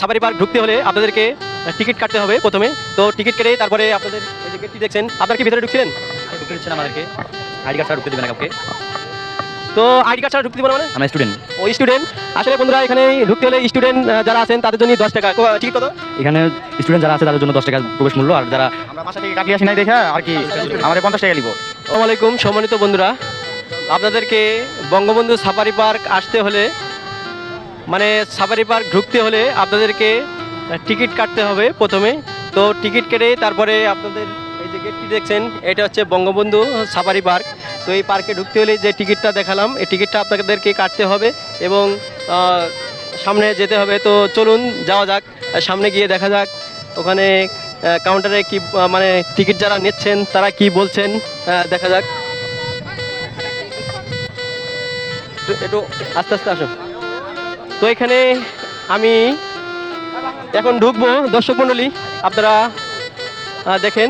Safari park ঢুকতে হলে আপনাদেরকে টিকিট কাটতে হবে প্রথমে। তো টিকিট কেটে তারপরে আপনাদের এই যে গেটটি দেখছেন আপনারা কি ভিতরে ঢুকছিলেন? ঢুকতে দিচ্ছেন আমাদেরকে। আইডি কার্ড ছাড়া ঢুকতে দেবে না কাউকে। তো আইডি কার্ড ছাড়া ঢুকতে পারব মানে? আমরা স্টুডেন্ট। ওই স্টুডেন্ট। আসলে বন্ধুরা এখানে ঢুকতে হলে স্টুডেন্ট যারা আছেন তাদের জন্য দশ টাকা। কো- টিকিট কত? এখানে স্টুডেন্ট যারা আছে তাদের জন্য দশ টাকা প্রবেশ মূল্য। আর যারা আমরা বাসা থেকে কাটিয়ে আসি নাই দেখা আর কি? আমাদের পঞ্চাশ টাকা নিব। আসসালামু আলাইকুম সম্মানিত বন্ধুরা। আপনাদেরকে বঙ্গবন্ধু সাফারি পার্ক আসতে হলে মানে সাফারি পার্ক ঢুকতে হলে আপনাদেরকে টিকিট কাটতে হবে প্রথমে। তো টিকিট কেটে তারপরে আপনাদের এই যে গেটটি দেখছেন, এটা হচ্ছে বঙ্গবন্ধু সাফারি পার্ক। তো এই পার্কে ঢুকতে হলে যে টিকিটটা দেখালাম, এই টিকিটটা আপনাদেরকে কাটতে হবে এবং সামনে যেতে হবে। তো চলুন, যাওয়া যাক সামনে গিয়ে দেখা যাক, ওখানে কাউন্টারে কি মানে টিকিট যারা নিচ্ছেন, তারা কি বলছেন দেখা যাক। একটু- আস্তে আস্তে আসো। তো এখানে আমি এখন ঢুকবো। দর্শক মণ্ডলী, আপনারা দেখেন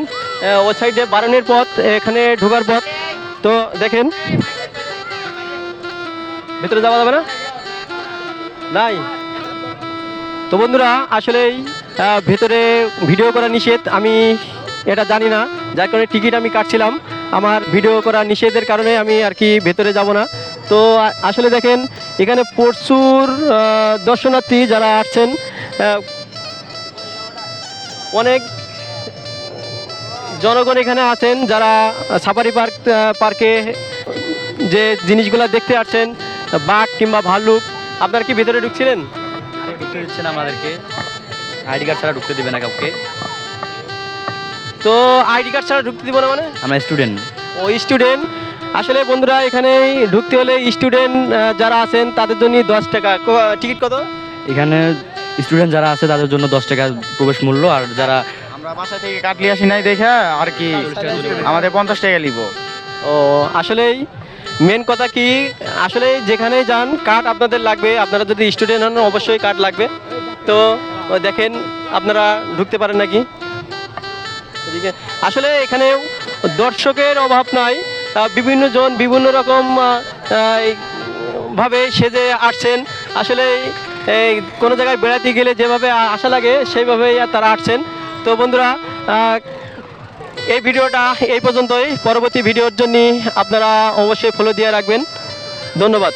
ও সাইডে বারণের পথ, এখানে ঢোকার পথ। তো দেখেন, ভেতরে যাওয়া যাবে না? নাই। তো বন্ধুরা, আসলেই ভেতরে ভিডিও করা নিষেধ, আমি এটা জানি না। যার কারণে টিকিট আমি কাটছিলাম। আমার ভিডিও করা নিষেধের কারণে আমি আর কি ভেতরে যাব না। তো আসলে দেখেন এখানে প্রচুর দর্শনার্থী যারা আসছেন অনেক জনগণ এখানে আছেন যারা সাফারি পার্ক পার্কে যে জিনিসগুলো দেখতে আসছেন বাঘ কিংবা ভাল্লুক আপনার কি ভেতরে ঢুকছিলেন? ঢুকতে আমাদেরকে। আইডি কার্ড ছাড়া ঢুকতে দেবে না কাউকে। তো আইডি কার্ড ছাড়া ঢুকতে দিব না মানে? আমরা স্টুডেন্ট। ও স্টুডেন্ট। আসলে বন্ধুরা এখানে ঢুকতে হলে স্টুডেন্ট যারা আছেন তাদের জন্য দশ টাকা। টিকিট কত? এখানে স্টুডেন্ট যারা আছে তাদের জন্য দশ টাকা প্রবেশ মূল্য আর যারা আমরা বাসা থেকে কাটিয়ে আসি নাই দেখা আর কি আমাদের পঞ্চাশ টাকা নিব ও আসলেই মেন কথা কি আসলে যেখানে যান কার্ড আপনাদের লাগবে। আপনারা যদি স্টুডেন্ট হন অবশ্যই কার্ড লাগবে। তো দেখেন আপনারা ঢুকতে পারেন নাকি? আসলে এখানে দর্শকের অভাব নাই। বিভিন্ন জন বিভিন্ন রকম ভাবে সেজে আসছেন। আসলে কোনো জায়গায় বেড়াতে গেলে যেভাবে আশা লাগে, সেইভাবেই আর তারা আসছেন। তো বন্ধুরা এই ভিডিওটা এই পর্যন্তই। পরবর্তী ভিডিওর জন্য আপনারা অবশ্যই ফলো দিয়ে রাখবেন। ধন্যবাদ।